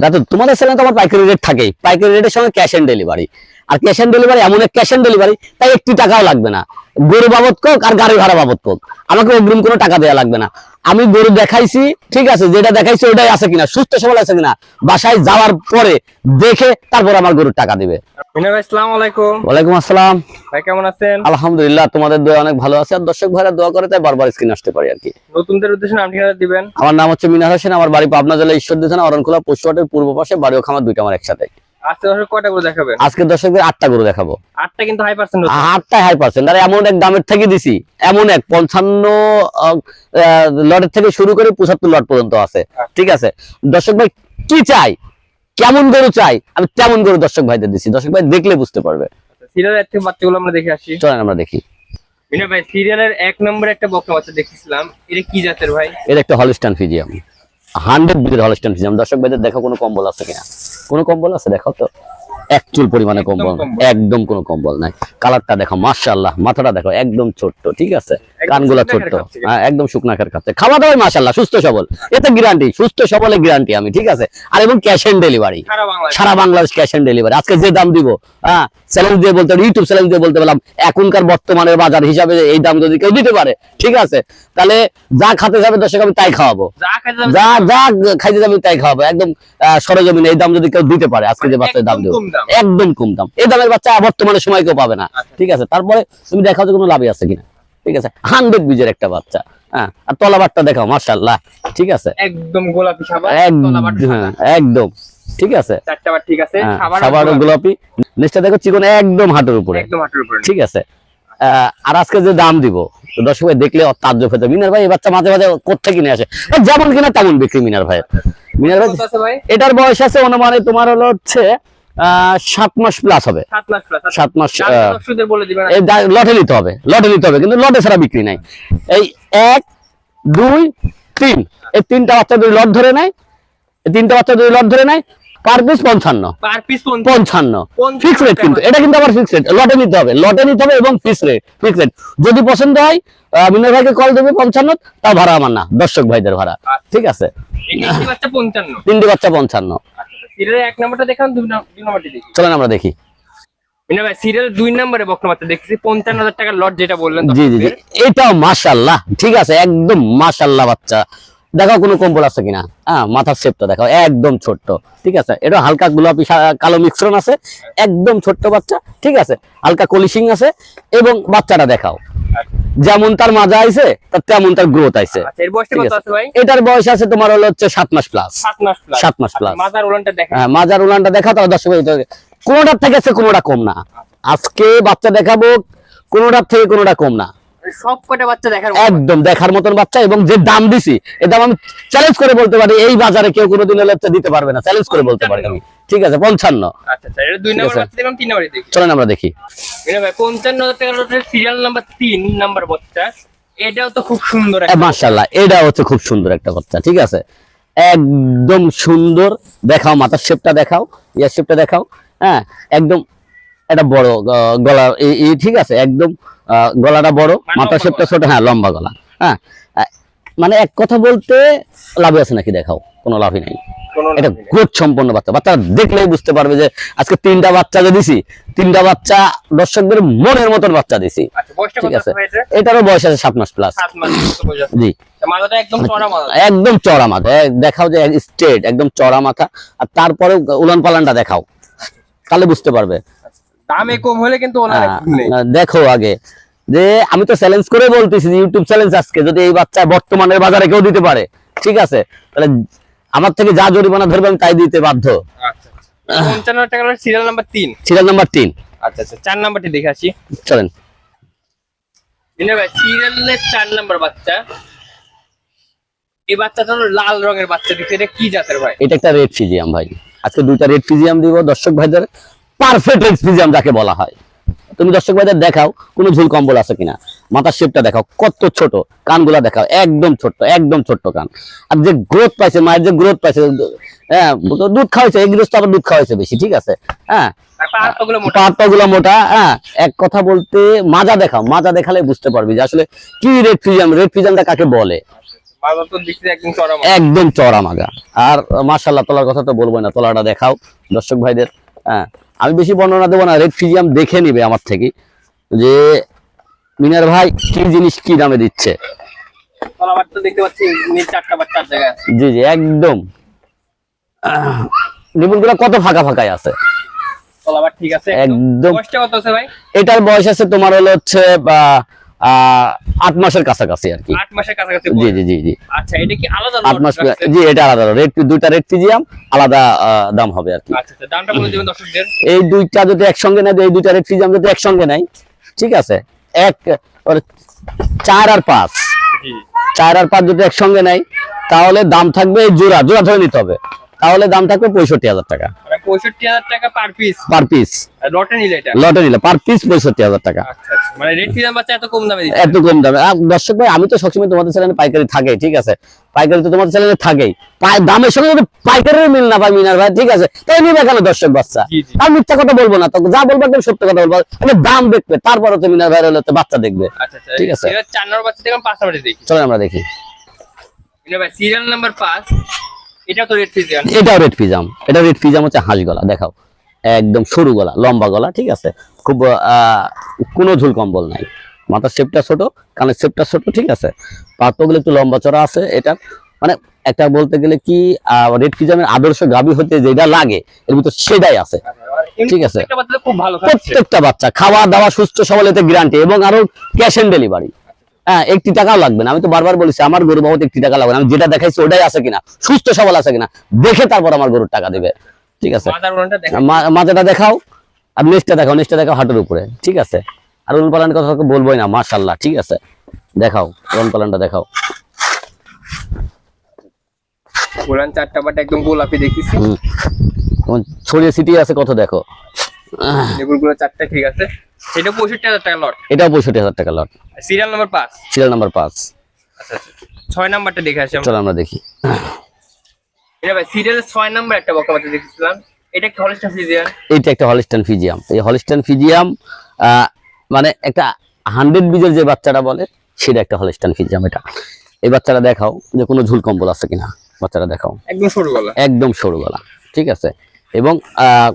দাদা তোমাদের সেলে তো আমার পাইকারি রেট থাকে পাইকারি রেটের সঙ্গে ক্যাশ অন ডেলিভারি আর ক্যাশ অন ডেলিভারি এমন এক ক্যাশ অন ডেলিভারি তাই একটি টাকাও লাগবে না। গরু বাবদ কোক আর গাড়ি ভাড়া বাবদ কোক। আমাকে অগ্রিম কোনো টাকা দেওয়া লাগবে না। আমি গরু দেখাইছি ঠিক আছে যেটা দেখাইছি ওটাই আছে কিনা সুস্থ সবল আছে কিনা বাসায় যাওয়ার পরে দেখে তারপর আমার গরুর টাকা দিবে। মিনা ভাই ওয়ালাইকুম আসসালাম। ভাই কেমন আছেন? আলহামদুলিল্লাহ তোমাদের দোয়া অনেক ভালো আছে। আর দর্শক ভাইরা দোয়া করে তাই বারবার স্ক্রিন আসতে পারি আর কি। নতুনদের উদ্দেশ্যে নাম ঠিকানা দিবেন। আমার নাম হচ্ছে মিনার হোসেন আমার বাড়ি পাবনা জেলা ঈশ্বরদী থানা অরণখোলা পশুহাটের পূর্ব পাশে বাড়ি ও খামার দুইটা আমার একসাথে। আজকে দর্শক কয়টা করে দেখাবেন আজকে দর্শকদের আটটা গরু দেখাবো। আটটা কিন্তু হাই পার্সেন্ট আটটাই হাই পার্সেন্ট আর এমন এক দামের থেকে দিছি। এমন এক পঞ্চান্ন লটের থেকে শুরু করে পঁচাত্তর লট পর্যন্ত আছে। ঠিক আছে? দর্শক ভাই কি চাই? কেমন গরু চাই? আমি তেমন গরু দর্শক ভাইদের দিছি। দর্শক ভাই দেখলে বুঝতে পারবে। সিরিয়ালের থেকে বাচ্চাগুলো আমরা দেখে আসি। চলেন আমরা দেখি। মিনা ভাই সিরিয়ালের এক নম্বরে একটা বকনা বাচ্চা দেখতেছিলাম এটা কি জাতের ভাই? এর একটা হলিস্টান ফিজিয়াম হান্ড্রেড বিটের হলিস্টান ফিজিয়াম। দর্শক ভাইদের দেখো কোনো কম্বল আছে কিনা? কোনো কম্বল আছে? দেখো তো। এক চুল পরিমাণে কম্বল। একদম কোনো কম্বল নাই। কালারটা দেখো মাশাআল্লাহ মাথাটা দেখো একদম ছোট্ট ঠিক আছে? কানগুলা ছোট্ট। হ্যাঁ, একদম শুকনা খের খাচ্ছে খাওয়া দাওয়াই মাশাআল্লাহ সুস্থ সবল। এতে গ্যারান্টি সুস্থ সবলে গ্যারান্টি আমি ঠিক আছে? আর এবং ক্যাশ অন ডেলিভারি সারা বাংলাদেশ। ক্যাশ অন ডেলিভারি আজকে যে দাম দিব হ্যাঁ চ্যালেঞ্জ দিয়ে বলতে ইউটিউব চ্যালেঞ্জ দিয়ে বলতে বললাম এখনকার বর্তমানের বাজার হিসাবে এই দাম যদি কেউ দিতে পারে ঠিক আছে? তাহলে যা খাতে যাবে দর্শক আমি তাই খাওয়াবো। যা যা খাইতে যাবে তাই খাওয়াবো। একদম সরেজমিনে এই দাম যদি কেউ দিতে পারে আজকে যে বাচ্চার দাম দেবো। একদম কম দাম। এই দামের বাচ্চা বর্তমানে সময় কেউ পাবে না। আচ্ছা। ঠিক আছে তারপরে তুমি দেখাও যে কোনো লাভই আছে কিনা। ঠিক আছে হান্ড্রেড বীজের একটা বাচ্চা হ্যাঁ আর তলাবারটা দেখাও মার্শাল্লাহ ঠিক আছে? একদম গোলাপি একদম হ্যাঁ, একদম। ঠিক আছে? ঠিক আছে হ্যাঁ, ও গোলাপি। নিচটা দেখো চিকন একদম হাঁটুর উপরে। একদম হাঁটুর উপরে। ঠিক আছে? আহ, আর আজকে যে দাম দিব দর্শক ভাই দেখলে তাজ্জব হতে মিনার ভাই এই বাচ্চা মাঝে মাঝে কোথেকে কিনে আসে? যেমন কিনা তেমন বিক্রি মিনার ভাই মিনার ভাই? এটার বয়স আছে অনুমানে তোমার হলো হচ্ছে সাত মাস প্লাস হবে। সাত মাস দা- লটে নিতে হবে লটে নিতে হবে কিন্তু লটে ছাড়া বিক্রি নাই। এই এক দুই তিন। এই তিনটা বাচ্চা যদি লট ধরে নেয় তিনটা বাচ্চা যদি লট ধরে নেয় পার পিস পঞ্চান্ন। ফিক্স রেট কিন্তু এটা কিন্তু আবার ফিক্স রেট লটে নিতে হবে লটে নিতে হবে এবং ফিক্স রেট ফিক্স রেট যদি পছন্দ হয় মিনার ভাইকে কল দেবে পঞ্চান্ন তা ভাড়া আমার না দর্শক ভাইদের ভাড়া। ঠিক আছে? তিনটি বাচ্চা পঞ্চান্ন। সিরিয়ালের এক নম্বরটা দেখান দুই নাম- দেখি। চলেন আমরা দেখি। মিনা ভাই সিরিয়াল দুই নম্বরে দেখছি পঞ্চান্ন হাজার টাকার লট যেটা বললেন জি জি জি। দর্শকদের। এটাও মাশাল্লাহ ঠিক আছে একদম মাশাল্লাহ বাচ্চা। দেখাও কোনো কম্বল আছে কিনা? হ্যাঁ মাথার শেপটা একদম ছোট্ট ঠিক আছে। এটা হালকা গোলাপি কালো মিশ্রণ আছে একদম ছোট্ট বাচ্চা ঠিক আছে। হালকা কলিশিং আছে এবং বাচ্চাটা দেখাও। যেমন তার মাজা আইছে তার তেমন তার গ্রোথ আইছে। আচ্ছা এটার বয়স আছে তোমার হলো হচ্ছে সাত মাস প্লাস সাত মাস প্লাস হ্যাঁ মাজার উলানটা দেখা তাহলে দর্শক কোনোটার থেকে আছে কোনোটা কম না। আজকে বাচ্চা দেখাবো কোনোটার থেকে কোনোটা কম না। সব বাচ্চা দেখার একদম দেখার মতন বাচ্চা এবং যে দাম দিছি এ দাম আমি চ্যালেঞ্জ করে বলতে পারি এই বাজারে কেউ কোনোদিন দিতে পারবে না। চ্যালেঞ্জ করে বলতে পারি আমি। ঠিক আছে পঞ্চান্ন। আচ্ছা আচ্ছা চলেন আমরা দেখি। পঞ্চান্ন সিরিয়াল নাম্বার তিন নাম্বার বাচ্চা। এটাও তো খুব সুন্দর একটা মার্শাল্লাহ এটা হচ্ছে খুব সুন্দর একটা বাচ্চা ঠিক আছে? একদম সুন্দর দেখাও মাথার শেপটা দেখাও ইয়ার শেপটা দেখাও হ্যাঁ? একদম এটা বড় গলা ঠিক আছে? একদম গলাটা বড় মানে মাথার শেপটা ছোট হ্যাঁ লম্বা গলা হ্যাঁ? মানে এক কথা বলতে লাভে আছে নাকি দেখাও কোনো লাভই নেই। এটা গ্রোথ সম্পন্ন বাচ্চা। বাচ্চা দেখলেই বুঝতে পারবে যে আজকে তিনটা বাচ্চা যে দিছি তিনটা বাচ্চা দর্শকদের মনের মতন বাচ্চা দিছি। আচ্ছা ঠিক আছে? এটারও বয়স আছে সাত মাস প্লাস। জি। আচ্ছা, একদম চড়া মাথা। একদম চড়া মাথা। দেখাও যে স্ট্রেট একদম চড়া মাথা। আর তারপরে উলান পালানটা দেখাও। তাহলে বুঝতে পারবে। দামে কম হলে কিন্তু ওনার হ্যাঁ, নেই। দেখো আগে। যে আমি তো চ্যালেঞ্জ করে বলতেছি ইউটিউব চ্যালেঞ্জ আজকে। যদি এই বাচ্চা বর্তমানের বাজারে কেউ দিতে পারে ঠিক আছে? তাহলে আমার থেকে যা জরিমানা ধরবে আমি তাই দিতে বাধ্য। আচ্ছা আচ্ছা। পঞ্চান্ন হাজার সিরিয়াল নাম্বার তিন। সিরিয়াল নাম্বার তিন। আচ্ছা আচ্ছা চার নাম্বারটি দেখে আসি। চলেন। ভাই সিরিয়ালের চার নাম্বার বাচ্চা। এই বাচ্চাটা লাল রঙের বাচ্চা দেখছি এটা কি জাতের ভাই? এটা একটা রেড ফিজিয়াম ভাই। আজকে দুইটা রেড ফিজিয়াম দিব। দর্শক ভাইদের পারফেক্ট রেড ফিজিয়াম যাকে বলা হয়। তুমি দর্শক ভাইদের দেখাও কোনো ঝুল কম্বল আছে কিনা। মাথার শেপটা দেখাও কত ছোট কানগুলা দেখাও একদম ছোট্ট একদম ছোট্ট কান। আর যে গ্রোথ পাইছে মায়ের যে গ্রোথ পাইছে হ্যাঁ দুধ খাওয়াইছে এই গৃহস্থ আবার দুধ খাওয়াইছে বেশি ঠিক আছে? হ্যাঁ আর মোটা। হ্যাঁ এক কথা বলতে মাজা দেখাও মাজা দেখালে বুঝতে পারবি যে আসলে কি রেড রেড ফিজিয়ামটা কাকে বলে? তো একদম চড়া। মাগা আর মাশাল্লাহ তোলার কথা তো বলব না তোলাটা দেখাও দর্শক ভাইদের হ্যাঁ। আমি বেশি বর্ণনা দেবো না রেড ফিজিয়াম দেখে নিবে আমার থেকে যে মিনার ভাই কি জিনিস কি দামে দিচ্ছে। জি জি একদম। নিপুণগুলো কত ফাঁকা ফাঁকায় আছে? ঠিক আছে একদম। এটার বয়স আছে তোমার হলো হচ্ছে আহ, আট মাসের কাছাকাছি আর কি। আট মাসের কাছাকাছি জি বয়স। জি জি জি। আচ্ছা এটা কি আলাদা আট মাস জি এটা আলাদা রেড দুইটা রেড ফিজিয়াম আলাদা দাম হবে আর কি। আচ্ছা আচ্ছা এই দুইটা যদি একসঙ্গে নেয় এই দুইটা রেড ফিজিয়াম যদি একসঙ্গে নেয় ঠিক আছে? এক চার আর পাঁচ। চার আর পাঁচ যদি একসঙ্গে নেয় তাহলে দাম থাকবে জোড়া জোড়া ধরে নিতে হবে। তাহলে দাম থাকবে পঁয়ষট্টি হাজার টাকা। পঁয়ষট্টি হাজার টাকা পার পিস পার পিস লটে নিলে এটা? লটে নিলে পার পিস পঁয়ষট্টি হাজার টাকা। মানে রেড ফিজাম বাচ্চা এত কম দামে এত কম দামে। দর্শক ভাই আমি তো সবসময় তোমাদের চ্যানেলে পাইকারি থাকে ঠিক আছে? পাইকারি তো তোমাদের চ্যানেলে থাকেই। দামের সঙ্গে যদি পাইকারির মিল না পাই মিনার ভাই ঠিক আছে? তাই নিবে কেন দর্শক বাচ্চা? জি, জি। আর মিথ্যা কথা বলব না। তো যা বলব একদম সত্য কথা বলব। দাম দেখবে তারপরে তো মিনার ভাই হলে তো বাচ্চা দেখবে। আচ্ছা আচ্ছা। ঠিক আছে। চার নম্বর বাচ্চা দেখলাম পাঁচ নম্বরে দেখি। চলো আমরা দেখি। সিরিয়াল নাম্বার পাঁচ এটা তো রেড ফিজিয়ান এটাও রেড ফিজাম এটা রেড ফিজাম হচ্ছে হাঁস গলা দেখাও। একদম সরু গলা লম্বা গলা ঠিক আছে? খুব কোনো ঝুল কম্বল নাই। মাথার শেপটা ছোট কানের শেপটা ছোট ঠিক আছে? একটু লম্বা চড়া আছে এটা মানে একটা বলতে গেলে কি রেড ফিজামের আদর্শ গাবি হতে যেটা লাগে এর ভিতর সেটাই আছে। ঠিক আছে। প্রত্যেকটা বাচ্চা খাওয়া দাওয়া সুস্থ সবল এতে গ্যারান্টি এবং আরও ক্যাশ অন ডেলিভারি হ্যাঁ একটি টাকাও লাগবে না। আমি তো বারবার বলেছি আমার গরু বাবদ একটি টাকা লাগবে না। আমি যেটা দেখাইছি ওটাই আছে কিনা সুস্থ সবল আছে কিনা দেখে তারপর আমার গরুর টাকা দেবে। ঠিক আছে? মাদার ওনাটা দেখেন মা- মাজাটা দেখাও আর নেক্সটটা দেখাও নেক্সটটা দেখাও হাটের উপরে। ঠিক আছে? আর উল পালানের কথা বলবোই না মাশাল্লাহ ঠিক আছে? দেখাও রন পালানটা দেখাও। গোলান চারটা বাট একদম গোলাপি দেখতেছি ছড়িয়ে ছিটিয়ে আছে কত দেখো? আহ, চারটা ঠিক আছে? সেটা পঁয়ষট্টি হাজার টাকা লট। এটাও পঁয়ষট্টি হাজার টাকা লট। সিরিয়াল নাম্বার পাঁচ। সিরিয়াল নাম্বার পাঁচ। আচ্ছা আচ্ছা। ছয় নাম্বারটা দেখে আসি চলো আমরা দেখি। এটা ভাই সিরিয়ালের ছয় নাম্বার একটা বকা বাচ্চা দেখেছিলাম। এটা কি হলিস্টার ফিজিয়ান। এইটা একটা হলিস্টান ফিজিয়াম। এই হলিস্টান ফিজিয়াম মানে একটা হান্ড্রেড বীজের যে বাচ্চাটা বলে সেটা একটা হলিস্টান ফিজিয়াম এটা। এই বাচ্চাটা দেখাও যে কোনো ঝুল কম্বল আছে কিনা। বাচ্চাটা দেখাও। একদম সরু গলা। একদম সরু গলা। ঠিক আছে? এবং আহ,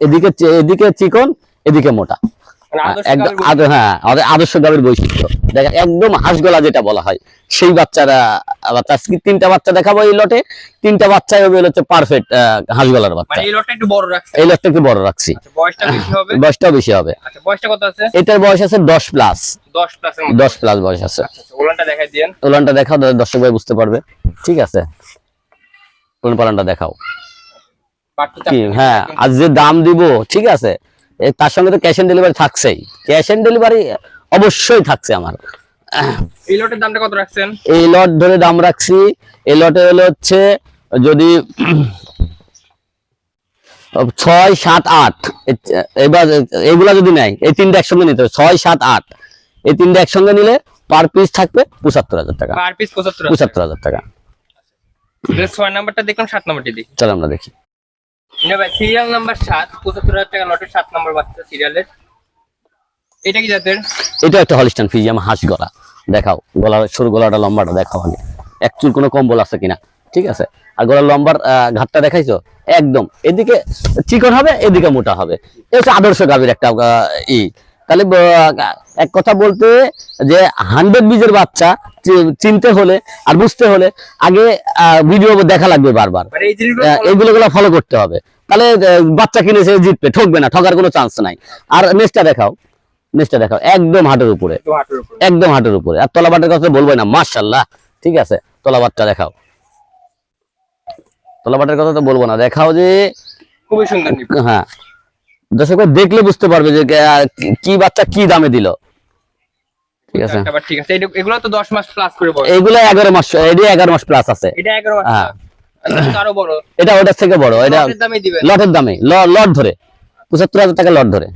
এদিকে এদিকে চিকন এদিকে মোটা। মানে একদম গরু। আদ- হ্যাঁ আদর্শ গাভীর বৈশিষ্ট্য। দেখেন একদম হাঁস গলা যেটা বলা হয় সেই বাচ্চারা বাচ্চা তিনটা বাচ্চা দেখাবো এই লটে। তিনটা বাচ্চাই হবে হচ্ছে পারফেক্ট হাঁস গলার বাচ্চা। মানে এই লটটা একটু বড় রাখছে। এই লটটা একটু বড় রাখছি। আচ্ছা বয়সটা বেশি হবে? বয়সটাও বেশি হবে। আচ্ছা বয়সটা কত আছে? এটার বয়স আছে দশ প্লাস দশ প্লাসের মধ্যে প্লাস বয়স আছে। আচ্ছা ওলানটা দেখাই দেখাও দর্শক ভাই বুঝতে পারবে। ঠিক আছে। উলান পালানটা দেখাও। হ্যাঁ আর যে দাম দিব ঠিক আছে তার সঙ্গে তো ক্যাশ অন ডেলিভারি থাকছেই। ক্যাশ অন ডেলিভারি অবশ্যই থাকছে আমার। এই লটের দামটা কত রাখছেন? এই লট ধরে দাম রাখছি। এই লটে হলো হচ্ছে যদি ছয় সাত আট। এবার এগুলা যদি নেয় এই তিনটা একসঙ্গে নিতে হবে। ছয় সাত আট। এই তিনটা একসঙ্গে নিলে পার পিস থাকবে পঁচাত্তর হাজার টাকা। পার পিস পঁচাত্তর। পঁচাত্তর হাজার টাকা। ছয় নাম্বারটা দেখলাম সাত নাম্বারটি দেখি। চলো আমরা দেখি। এক চুল কোনো কম্বল আছে কিনা? ঠিক আছে? আর লম্বার ঘাটটা দেখাইছো? একদম। এদিকে চিকন হবে, এদিকে মোটা হবে। এটা আদর্শ গাভীর একটা ই। তাহলে এক কথা বলতে যে হান্ড্রেড বীজের বাচ্চা চিনতে হলে আর বুঝতে হলে আগে ভিডিও দেখা লাগবে বারবার। এই জিনিসগুলো আহ, এগুলো গুলো ফলো করতে হবে। তাহলে বাচ্চা কিনেছে জিতবে ঠকবে না ঠকার কোনো চান্স নাই। আর নেক্সটটা দেখাও নেক্সটটা দেখাও একদম হাটের উপরে। একদম হাটের উপরে। আর তলাবাটের কথা বলব না মার্শাল্লাহ ঠিক আছে? তলাবাটটা দেখাও। তলাবাটের কথা তো বলব না দেখাও যে খুবই সুন্দর হ্যাঁ দর্শক দেখলে বুঝতে পারবে যে কি বাচ্চা কি দামে দিল। ঠিক আছে? আবার ঠিক আছে। এগুলো তো দশ মাস প্লাস করে বড়। এইগুলো এগারো মাস এটি এগারো মাস প্লাস আছে। এটা এগারো মাস হ্যাঁ। আর বড়। এটা ওটার থেকে বড় এটা লটের দামে দিবেন। লটের দামে লট ধরে। পঁচাত্তর হাজার টাকা লট ধরে।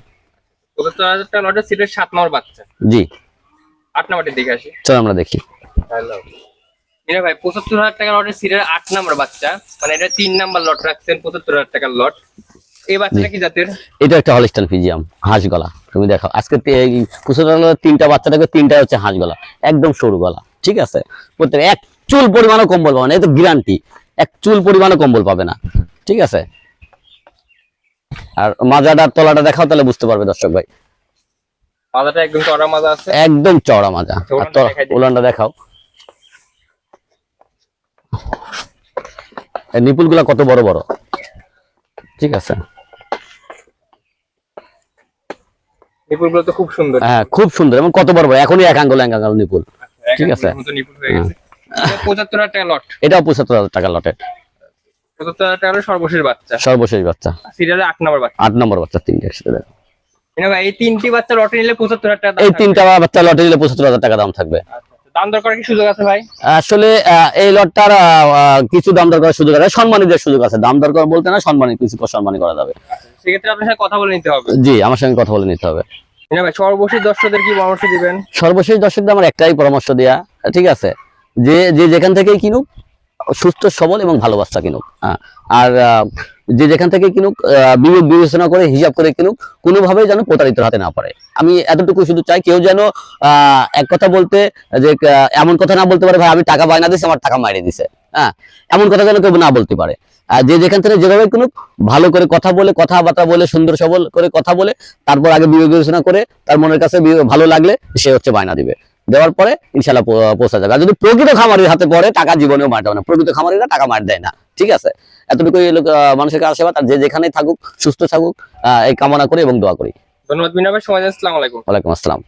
পঁচাত্তর হাজার টাকা লটের সিটের সাত নম্বর বাচ্চা। জি। আট নাম্বারটি দেখে আসি। চলো আমরা দেখি। এটা ভাই পঁচাত্তর হাজার টাকা লটের সিটের আট নাম্বার বাচ্চা। মানে এটা তিন নাম্বার লট রাখছেন পঁচাত্তর হাজার টাকার লট। এই বাচ্চাটা কি জাতের? এটা একটা হলিস্টান ফিজিয়াম হাঁস গলা। তুমি দেখো আজকে এই তিনটা বাচ্চা থাকবে তিনটা হচ্ছে হাঁস গলা একদম সরু গলা ঠিক আছে? প্রত্যেক এক চুল পরিমাণও কম্বল পাবে না এই তো গ্যারান্টি এক চুল পরিমাণও কম্বল পাবে না ঠিক আছে? আর মাজাটার তলাটা দেখাও তাহলে বুঝতে পারবে দর্শক ভাই। মাজাটা একদম চড়া মাজা আছে? একদম চওড়া মাজা। আচ্ছা, উলানটা। উলানটা দেখাও। নিপুলগুলা কত বড় বড়? ঠিক আছে? নিপুল তো খুব সুন্দর। হ্যাঁ খুব সুন্দর এবং কত বড় বড় এখনই এক আঙ্গুল এক আঙ্গুল নিপুল। ঠিক আছে। হ্যাঁ। পঁচাত্তর হাজার টাকা লট। এটাও পঁচাত্তর হাজার টাকা লটের। পঁচাত্তর হাজার টাকা হলো সর্বশেষ বাচ্চা। সর্বশেষ বাচ্চা। সিরিয়ালে আট নম্বর বাচ্চা। আট নম্বর বাচ্চা তিনটে একসাথে। এই তিনটি বাচ্চা লটে নিলে পঁচাত্তর হাজার টাকা দাম এই থাকবে। তিনটা বাচ্চা লটে নিলে পঁচাত্তর হাজার টাকা দাম থাকবে। আচ্ছা, আচ্ছা। দাম দর করার কি সুযোগ আছে ভাই? আসলে এই লটটার কিছু দাম দর করার সুযোগ আছে। সুযোগ আছে। দাম দর করা বলতে না সম্মানী কিছু সম্মানী করা যাবে। সেক্ষেত্রে আপনার সাথে কথা বলে নিতে হবে। জি আমার সঙ্গে কথা বলে নিতে হবে। সর্বশেষ দর্শকদের কি পরামর্শ দিবেন? সর্বশেষ দর্শকদের আমার একটাই পরামর্শ দেয়া ঠিক আছে? যে যে যেখান থেকেই কিনুক সুস্থ সবল এবং ভালো বাচ্চা কিনুক। আর যে যেখান থেকে কিনুক বিবেক বিবেচনা করে, হিসাব করে কিনুক, কোনোভাবেই যেন প্রতারিত হাতে না পারে। আমি এতটুকু শুধু চাই, কেউ যেন এক কথা বলতে, যে এমন কথা না বলতে পারে, ভাই, আমি টাকা বায়না দিছি আমার টাকা মাইরে দিছে হ্যাঁ এমন কথা যেন কেউ না বলতে পারে। যে যেখান থেকে যেভাবে কিনুক, ভালো করে কথা বলে, কথাবার্তা বলে, সুন্দর সবল করে কথা বলে, তারপর আগে বিবেক বিবেচনা করে, তার মনের কাছে ভালো লাগলে, সে হচ্ছে বায়না দিবে। দেওয়ার পরে ইনশাল্লাহ পৌঁছা যাবে। আর যদি প্রকৃত খামারির হাতে পড়ে, টাকা জীবনেও মার দেবে না। প্রকৃত খামারিরা টাকা মার দেয় না। ঠিক আছে? এতটুকু মানুষের কাছে আশীর্বাদ আর যে যেখানে থাকুক সুস্থ থাকুক আহ, এই কামনা করি এবং দোয়া করি। ধন্যবাদ মিনা ভাই সময় আসসালাম আলাইকুম। ওয়ালাইকুম আসসালাম।